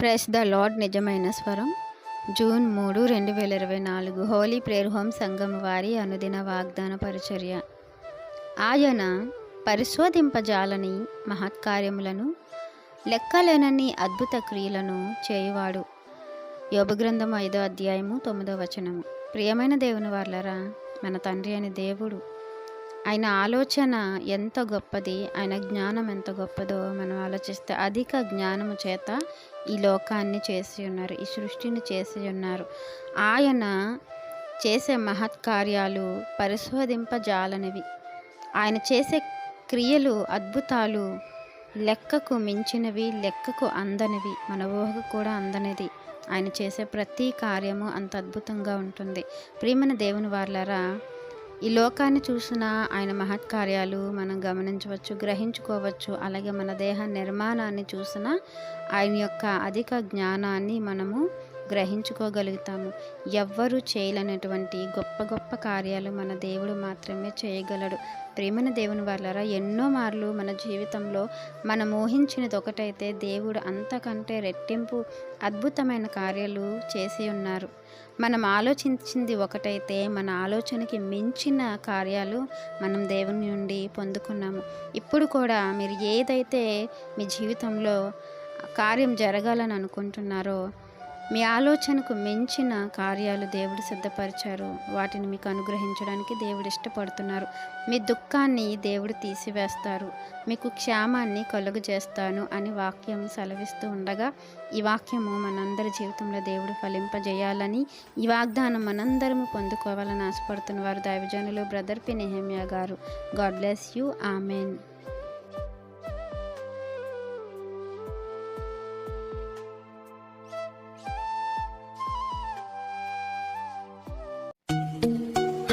Press the lord నిజమైన స్వరం. June మూడు రెండు వేల ఇరవై నాలుగు హోలీ ప్రేయర్ హోమ్ సంఘం వారి అనుదిన వాగ్దాన పరిచర్య. ఆయన పరిశోధింపజాలని మహత్కార్యములను లెక్కలేనన్ని అద్భుత క్రియలను చేయువాడు. యోగగ్రంథం ఐదో అధ్యాయము తొమ్మిదో వచనము. ప్రియమైన దేవుని వాళ్ళరా మన తండ్రి అని దేవుడు ఆయన ఆలోచన ఎంత గొప్పది? ఆయన జ్ఞానం ఎంత గొప్పదో మనం ఆలోచిస్తే అధిక జ్ఞానము చేత ఈ లోకాన్ని చేసి ఉన్నారు ఈ సృష్టిని చేసి ఉన్నారు. ఆయన చేసే మహత్కార్యాలు పరిశోధింపజాలనివి. ఆయన చేసే క్రియలు అద్భుతాలు లెక్కకు మించినవి లెక్కకు అందనివి. మన ఊహకు కూడా అందనిది. ఆయన చేసే ప్రతి కార్యము అంత అద్భుతంగా ఉంటుంది. ప్రియమైన దేవుని వాళ్ళరా ఈ లోకాన్ని చూసిన ఆయన మహత్కార్యాలు మనం గమనించవచ్చు గ్రహించుకోవచ్చు. అలాగే మన దేహ నిర్మాణాన్ని చూసిన ఆయన యొక్క అధిక జ్ఞానాన్ని మనము గ్రహించుకోగలుగుతాము. ఎవ్వరూ చేయలేనటువంటి గొప్ప గొప్ప కార్యాలు మన దేవుడు మాత్రమే చేయగలడు. ప్రేమన దేవుని వాళ్ళరా ఎన్నో మార్లు మన జీవితంలో మనం ఊహించినది ఒకటైతే దేవుడు అంతకంటే రెట్టింపు అద్భుతమైన కార్యాలు చేసి ఉన్నారు. మనం ఆలోచించింది ఒకటైతే మన ఆలోచనకి మించిన కార్యాలు మనం దేవుని నుండి పొందుకున్నాము. ఇప్పుడు కూడా మీరు ఏదైతే మీ జీవితంలో కార్యం జరగాలని అనుకుంటున్నారో మీ ఆలోచనకు మించిన కార్యాలు దేవుడు సిద్ధపరిచారు. వాటిని మీకు అనుగ్రహించడానికి దేవుడు ఇష్టపడుతున్నారు. మీ దుఃఖాన్ని దేవుడు తీసివేస్తారు. మీకు క్షేమాన్ని కలుగు చేస్తాను అని వాక్యం సెలవిస్తూ ఉండగా ఈ వాక్యము మనందరి జీవితంలో దేవుడు ఫలింపజేయాలని ఈ వాగ్దానం మనందరము పొందుకోవాలని ఆశపడుతున్న వారు దైవజనులు బ్రదర్ పి నెహమ్యా గారు. God bless you. Amen.